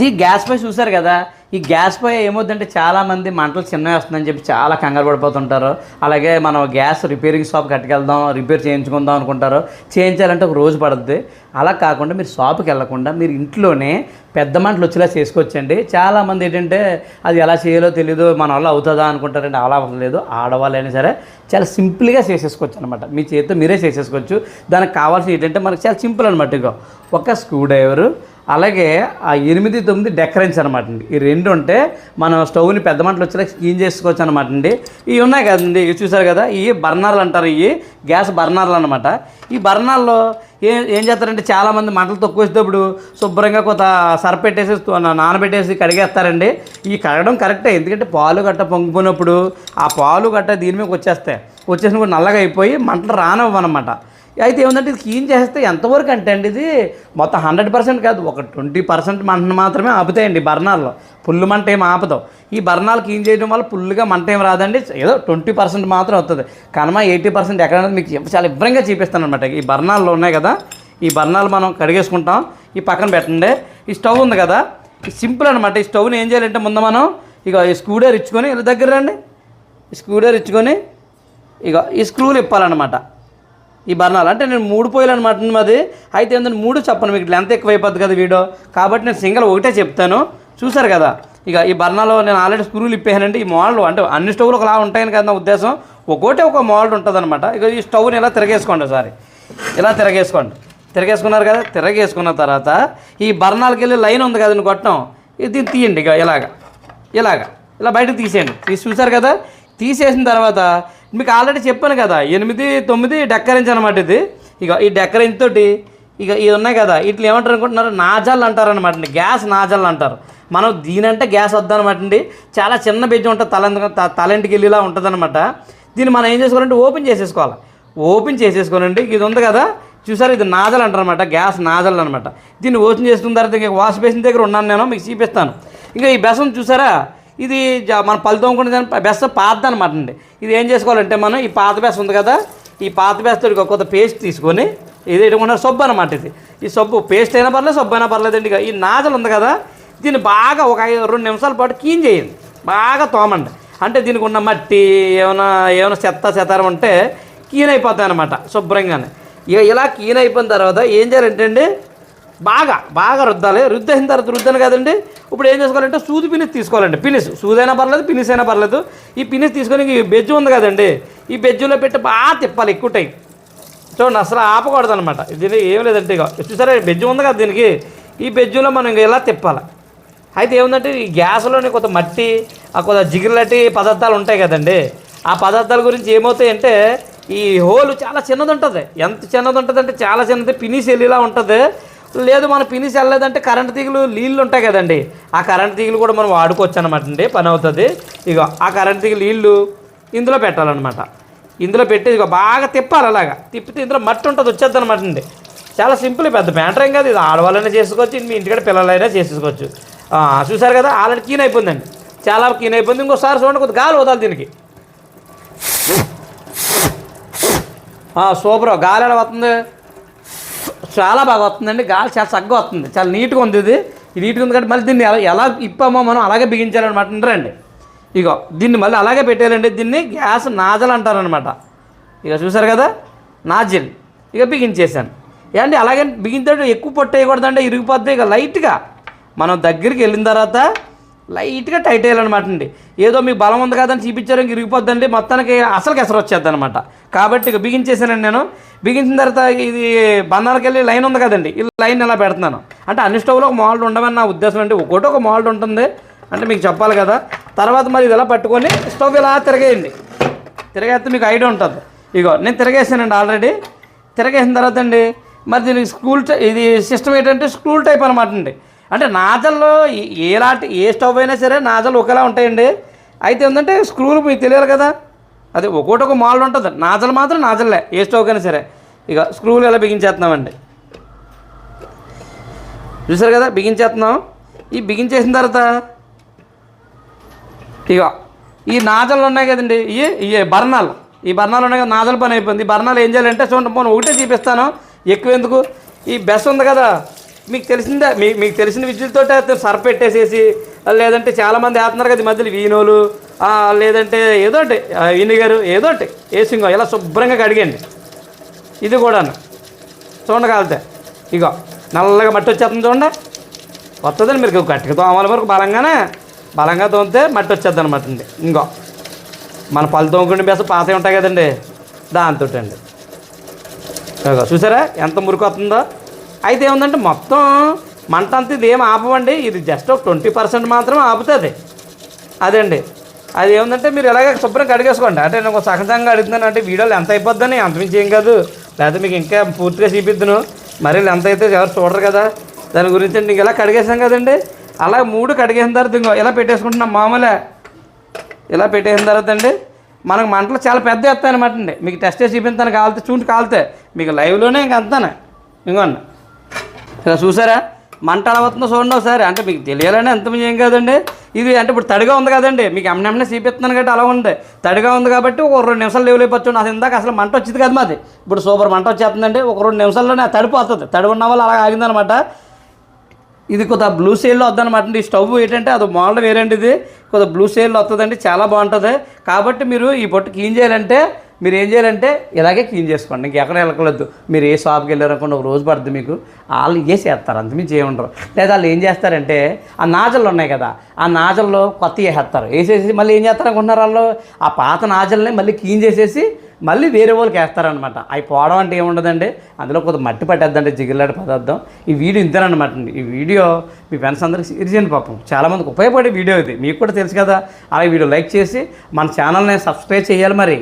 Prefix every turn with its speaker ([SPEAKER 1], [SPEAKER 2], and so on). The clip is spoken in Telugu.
[SPEAKER 1] ఇది గ్యాస్ పై చూసారు కదా ఈ గ్యాస్ పై ఏమవుతుందంటే చాలామంది మంటలు చిన్నవి వస్తుందని చెప్పి చాలా కంగారు పడిపోతుంటారు. అలాగే మనం గ్యాస్ రిపేరింగ్ షాప్ కట్టుకెళ్దాం రిపేర్ చేయించుకుందాం అనుకుంటారు. చేయించాలంటే ఒక రోజు పడుద్ది. అలా కాకుండా మీరు షాప్కి వెళ్ళకుండా మీరు ఇంట్లోనే పెద్ద మంటలు వచ్చేలా చేసుకోవచ్చండి. చాలామంది ఏంటంటే అది ఎలా చేయాలో తెలియదు మన వల్ల అవుతుందా అనుకుంటారండి. అలా అవ్వలేదు ఆడవాళ్ళైనా సరే చాలా సింపుల్గా చేసేసుకోవచ్చు అనమాట మీ చేతితో మీరే చేసేసుకోవచ్చు. దానికి కావాల్సిన ఏంటంటే మనకు చాలా సింపుల్ అనమాట ఇగో. ఒక స్క్రూ డ్రైవరు అలాగే ఆ ఎనిమిది తొమ్మిది డెకరెన్స్ అనమాట అండి. ఈ రెండు ఉంటే మనం స్టవ్ని పెద్ద మంటలు వచ్చేలా క్లీన్ చేసుకోవచ్చు అనమాట అండి. ఇవి ఉన్నాయి కదండి ఇవి చూసారు కదా ఇవి బర్నర్లు అంటారు ఇవి గ్యాస్ బర్నర్లు అనమాట ఈ బర్నర్లో ఏం ఏం చేస్తారంటే చాలామంది మంటలు తక్కువ వేసేటప్పుడు శుభ్రంగా కొంత సరపెట్టేసి నానబెట్టేసి కడిగేస్తారండి. ఈ కడగడం కరెక్టే ఎందుకంటే పాలు గట్ట పొంగిపోయినప్పుడు ఆ పాలు గట్ట దీని మీద వచ్చేస్తాయి. వచ్చేసిన కూడా నల్లగా అయిపోయి మంటలు రానవ్వనమాట అయితే ఏముందంటే ఇది క్లీన్ చేస్తే ఎంతవరకు అంటే అండి ఇది? మొత్తం హండ్రెడ్ పర్సెంట్ కాదు ఒక ట్వంటీ పర్సెంట్ మంటను మాత్రమే ఆపుతాయండి బర్నాల్లో. పుల్లు మంట ఏం ఆపుతావు ఈ బర్నాలు క్లీన్ చేయడం వల్ల పుల్లుగా మంట ఏం రాదండి. ఏదో ట్వంటీ పర్సెంట్ మాత్రం వస్తుంది కనుమ ఎయిటీ పర్సెంట్ ఎక్కడ మీకు చాలా వివరంగా చూపిస్తాను అనమాట ఈ బర్నాల్లో ఉన్నాయి కదా ఈ బర్నాలు మనం కడిగేసుకుంటాం. ఈ పక్కన పెట్టండి. ఈ స్టవ్ ఉంది కదా సింపుల్ అనమాట ఈ స్టవ్ని ఏం చేయాలంటే ముందు మనం ఇక ఈ స్క్రూడర్ ఇచ్చుకొని ఇలా దగ్గర రండి. ఈ స్క్రూడర్ ఇచ్చుకొని ఇక ఈ స్క్రూలు ఇప్పాలన్నమాట. ఈ బర్ణాలు అంటే నేను మూడు పోయిలు అనమాట మాది. అయితే ఏంటంటే మూడు చెప్పను మీకు. లెంత్ ఎక్కువ అయిపోద్ది కదా వీడియో. కాబట్టి నేను సింగిల్ ఒకటే చెప్తాను. చూసారు కదా? ఇక ఈ బర్ణాలో నేను ఆల్రెడీ స్క్రూలు ఇప్పేసానంటే ఈ మోడల్ అంటే అన్ని స్టవ్లు ఒకలా ఉంటాయని కదా నా ఉద్దేశం. ఒక్కోటే ఒక మోడల్ ఉంటుంది అనమాట ఇక ఈ స్టవ్ని ఇలా తిరగేసుకోండి ఒకసారి. ఇలా తిరగేసుకోండి. తిరగేసుకున్నారు కదా? తిరగేసుకున్న తర్వాత ఈ బర్ణాలకి వెళ్ళి లైన్ ఉంది కదా కొట్టడం. ఇది తీయండి ఇక ఇలాగ. ఇలాగ. ఇలా బయటకు తీసేయండి. తీసి చూసారు కదా? తీసేసిన తర్వాత మీకు ఆల్రెడీ చెప్పాను కదా ఎనిమిది తొమ్మిది డెక్కరెంచ్ అనమాట ఇది. ఇక ఈ డెక్కరెంచ్ తోటి ఇక ఇవి ఉన్నాయి కదా ఇట్లా ఏమంటారు అనుకుంటున్నారు? నాజాలు అంటారు అనమాట అండి. గ్యాస్ నాజాలు అంటారు. మనం దీనంటే గ్యాస్ వద్దనమాట అండి. చాలా చిన్న బెజ్జి ఉంటుంది తల తలంటికి వెళ్ళిలా ఉంటుంది అనమాట దీన్ని మనం ఏం చేసుకోవాలంటే ఓపెన్ చేసేసుకోవాలి. ఓపెన్ చేసేసుకోనండి. ఇది ఉంది కదా చూసారు? ఇది నాజల్ అంటారు అనమాట గ్యాస్ నాజల్ అనమాట దీన్ని ఓపెన్ చేసుకున్న తర్వాత ఇంకా వాష్ బేసిన్ దగ్గర ఉన్నాను నేను మీకు చూపిస్తాను. ఇంకా ఈ బెసం చూసారా? ఇది జ- మన పళ్ళు తోముకుంటే బెస్త పాత అనమాట అండి. ఇది ఏం చేసుకోవాలంటే మనం ఈ పాత బెస్త ఉంది కదా ఈ పాత బెస్తో కొత్త పేస్ట్ తీసుకొని ఇది ఎటువంటి సబ్బు అనమాట ఇది. ఈ సబ్బు పేస్ట్ అయినా పర్లేదు సబ్బు అయినా పర్లేదండి ఇక. ఈ నాజలు ఉంది కదా దీన్ని బాగా ఒక ఐదు రెండు నిమిషాల పాటు క్లీన్ చేయండి. బాగా తోమండి. అంటే దీనికి ఉన్న మట్టి ఏమైనా ఏమైనా చెత్త చెత్తారం ఉంటే క్లీన్ అయిపోతాయి అనమాట శుభ్రంగానే. ఇక ఇలా క్లీన్ అయిపోయిన తర్వాత ఏం చేయాలంటే అండి బాగా బాగా రుద్దాలి. రుద్దేసిన తర్వాత రుద్దాను కదండి. ఇప్పుడు ఏం చేసుకోవాలంటే సూది పినిస్ తీసుకోవాలండి. పినిస్. సూదైనా పర్లేదు పినిస్ అయినా పర్లేదు. ఈ పినిస్ తీసుకొని ఈ బెజ్జు ఉంది కదండి. ఈ బెజ్జులో పెట్టి బాగా తిప్పాలి ఎక్కువ టైం చూడండి అసలు ఆపకూడదు అనమాట దీని ఏం లేదంటే ఇక చూసారా బెజ్జు ఉంది కదా దీనికి. ఈ బెజ్జులో మనం ఇలా తిప్పాలి? అయితే ఏముందంటే ఈ గ్యాస్లోని కొంత మట్టి ఆ కొంత జిగిరలాంటి పదార్థాలు ఉంటాయి కదండి. ఆ పదార్థాల గురించి ఏమవుతాయంటే ఈ హోల్ చాలా చిన్నది ఉంటుంది. ఎంత చిన్నది ఉంటుంది అంటే చాలా చిన్నది. పినిస్ వెళ్ళేలా ఉంటుంది. లేదు మన పినిస్ వెళ్ళలేదంటే కరెంట్ తీగలు నీళ్ళు ఉంటాయి కదండి. ఆ కరెంట్ తీగలు కూడా మనం వాడుకోవచ్చు అనమాట అండి. పని అవుతుంది. ఇక ఆ కరెంట్ తీగలు నీళ్ళు ఇందులో పెట్టాలన్నమాట. ఇందులో పెట్టి ఇక బాగా తిప్పాలి అలాగా. తిప్పితే ఇందులో మట్టి ఉంటుంది వచ్చేద్ది అనమాట అండి. చాలా సింపుల్ పెద్ద మ్యాటర్ ఏం కాదు. ఇది ఆడవాళ్ళైనా చేసుకోవచ్చు మీ ఇంటికాడ పిల్లలైనా చేసుకోవచ్చు. చూసారు కదా ఆల్రెడీ కీన్ అయిపోయిందండి. చాలా కీన్ అయిపోయింది. ఇంకోసారి చూడండి కొద్ది గాలి వదాలి దీనికి. సూపర్. గాలి ఎలా వస్తుంది? చాలా బాగా వస్తుందండి. గాలి చాలా చక్కగా వస్తుంది. చాలా నీట్గా ఉంది ఇది. ఇది నీట్గా ఉంది కాబట్టి మళ్ళీ దీన్ని ఎలా ఎలా ఇప్పామో మనం అలాగే బిగించాలన్నమాట రండి ఇగో దీన్ని మళ్ళీ అలాగే పెట్టేయాలండి. దీన్ని గ్యాస్ నాజల్ అంటారనమాట ఇక చూసారు కదా? నాజిల్. ఇక బిగించేసాను ఏమండి అలాగే బిగించేటప్పుడు ఎక్కువ పొట్ట వేయకూడదండి ఇరిగిపోద్ది. ఇక లైట్గా మనం దగ్గరికి వెళ్ళిన తర్వాత లైట్గా టైట్ వేయాలన్నమాట అండి ఏదో మీకు బలం ఉంది కదని చూపించారు ఇంక ఇరిగిపోద్దండి. మొత్తానికి అసలు ఎసరు వచ్చేద్ది అనమాట కాబట్టి ఇక బిగించేసానండి నేను. బిగించిన తర్వాత ఇది బంధాలకు వెళ్ళి లైన్ ఉంది కదండి. ఈ లైన్ ఎలా పెడుతున్నాను? అంటే అన్ని స్టవ్లో ఒక మోల్డ్ ఉండమని నా ఉద్దేశం అండి. ఒకటి ఒక మోల్డ్ ఉంటుంది. అంటే మీకు చెప్పాలి కదా. తర్వాత మరి ఇది ఎలా పట్టుకొని స్టవ్ ఇలా తిరగేయండి. తిరగేస్తే మీకు ఐడియా ఉంటుంది. ఇగో నేను తిరగేసానండి ఆల్రెడీ. తిరగేసిన తర్వాత అండి మరి దీనికి స్కూల్ టై- ఇది సిస్టమ్ ఏంటంటే స్కూల్ టైప్ అనమాట అండి అంటే నాజల్లో ఏ- ఎలాంటి ఏ స్టవ్ అయినా సరే నాజలు ఒకేలా ఉంటాయండి. అయితే ఏంటంటే స్క్రూలు మీకు తెలియాలి కదా. అదే ఒక్కోటి ఒక మోడల్ ఉంటుంది. నాజలు మాత్రం నాజల్లే ఏ స్టవ్ అయినా సరే. ఇక స్క్రూలు ఎలా బిగించేస్తున్నామండి చూసారు కదా బిగించేస్తున్నాం ఈ బిగించేసిన తర్వాత ఇక ఈ నాజలు ఉన్నాయి కదండి. ఇవి ఇవి బర్ణాలు ఈ బర్ణాలు ఉన్నాయి కదా నాజల పని అయిపోయింది. ఈ బర్ణాలు ఏం చేయాలంటే చూడండి పోను ఒకటే చూపిస్తాను ఎక్కువ ఎందుకు? ఈ బెస్ ఉంది కదా. మీకు తెలిసిందే మీ మీకు తెలిసిన విద్యులతో సర్ఫ్ పెట్టేసేసి లేదంటే చాలామంది వేస్తున్నారు కదా ఈ మధ్యలో వీనోలు లేదంటే ఏదో ఒకటి ఆ, వినిగర్ ఏదో ఒకటి వేసింగో ఇలా శుభ్రంగా కడిగండి ఇది కూడాను. చూడగలితే ఇగో నల్లగా మట్టి వచ్చేస్తుంది చూడండి. వస్తుందండి మీరు గట్టిగా తోమాల వరకు బలంగానే బలంగా తోమితే మట్టి వచ్చేద్ది అనమాట అండి. ఇంకో మన పళ్ళు తోముకుంటే బేస పాతవి ఉంటాయి కదండి దాంతో అండి చూసారా ఎంత మురికి వస్తుందో? అయితే ఏముందంటే మొత్తం మంట అంతా ఇది ఏం ఆపవండి. ఇది జస్ట్ ఒక ట్వంటీ పర్సెంట్ మాత్రమే ఆపుతుంది. అదండి. అది ఏముందంటే మీరు ఇలాగ శుభ్రంగా కడిగేసుకోండి. అంటే నేను ఒక సహజంగా అడుగుతున్నాను అంటే వీడియోలు ఎంత అయిపోద్దని అంతమించి ఏం కాదు. లేకపోతే మీకు ఇంకా పూర్తిగా చూపిద్దును. మరి ఎంత అయితే ఎవరు చూడరు కదా. దాని గురించి అంటే ఇలా కడిగేసాం కదండి. అలా మూడు కడిగేసిన తర్వాత ఇంకో ఇలా పెట్టేసుకుంటున్నాం మామూలే. ఇలా పెట్టేసిన తర్వాత అండి మనకు మంటలు చాలా పెద్ద ఎత్తాయి అనమాట అండి. మీకు టెస్ట్ చేసి చూపించాను కాలితే చూంటి కాలితే మీకు లైవ్లోనే ఇంక అంతానే? ఇంకోండి ఇలా చూసారా? మంట ఎలా చూడండి ఒకసారి. అంటే మీకు తెలియాలని ఎంత ఏం కాదండి. ఇది అంటే ఇప్పుడు తడిగా ఉంది కదండి. మీకు ఎమ్మెమ్నే చూపిస్తున్నాను కాబట్టి అలా ఉంది. తడిగా ఉంది కాబట్టి ఒక రెండు నిమిషాలు లేవలేపచ్చు అది ఇందాక అసలు మంట వచ్చింది కదా మాది. ఇప్పుడు సూపర్ మంట వచ్చేస్తుందండి. ఒక రెండు నిమిషాల్లోనే తడిపోతుంది తడి ఉన్న వాళ్ళు అలా ఆగిందనమాట. ఇది కొద్దిగా బ్లూ సేల్లో వద్దనమాట ఈ స్టవ్ ఏంటంటే అది మోడల్ వేరేంటిది కొద్దిగా బ్లూ సేల్లో వస్తుందండి. చాలా బాగుంటుంది. కాబట్టి మీరు ఈ పొట్టు క్లీన్ చేయాలంటే మీరు ఏం చేయాలంటే ఇలాగే క్లీన్ చేసుకోండి ఇంకెక్కడ వెళ్ళకూడదు మీరు ఏ షాప్కి వెళ్ళారనుకోండి ఒక రోజు పడుతుంది మీకు. వాళ్ళు వేసేస్తారు అంత మించి ఏముండరు లేదా వాళ్ళు ఏం చేస్తారంటే ఆ నాజళ్ళు ఉన్నాయి కదా ఆ నాజల్లో కొత్త వేసేస్తారు. వేసేసి మళ్ళీ ఏం చేస్తారు అనుకుంటున్నారు వాళ్ళు? ఆ పాత నాజల్ని మళ్ళీ క్లీన్ చేసేసి మళ్ళీ వేరే వాళ్ళకి వేస్తారనమాట అవి పోవడం అంటే ఏముండదండి అందులో కొద్దిగా మట్టి పట్టేద్దండి జిగిలాడి పదార్థం. ఈ వీడియో ఇంతేనమాట అండి. ఈ వీడియో మీ ఫ్రెండ్స్ అందరికి షేర్ చేయండి పాపం. చాలామందికి ఉపయోగపడే వీడియో ఇది. మీకు కూడా తెలుసు కదా. అలాగే వీడియో లైక్ చేసి మన ఛానల్ని సబ్స్క్రైబ్ చేయాలి మరి.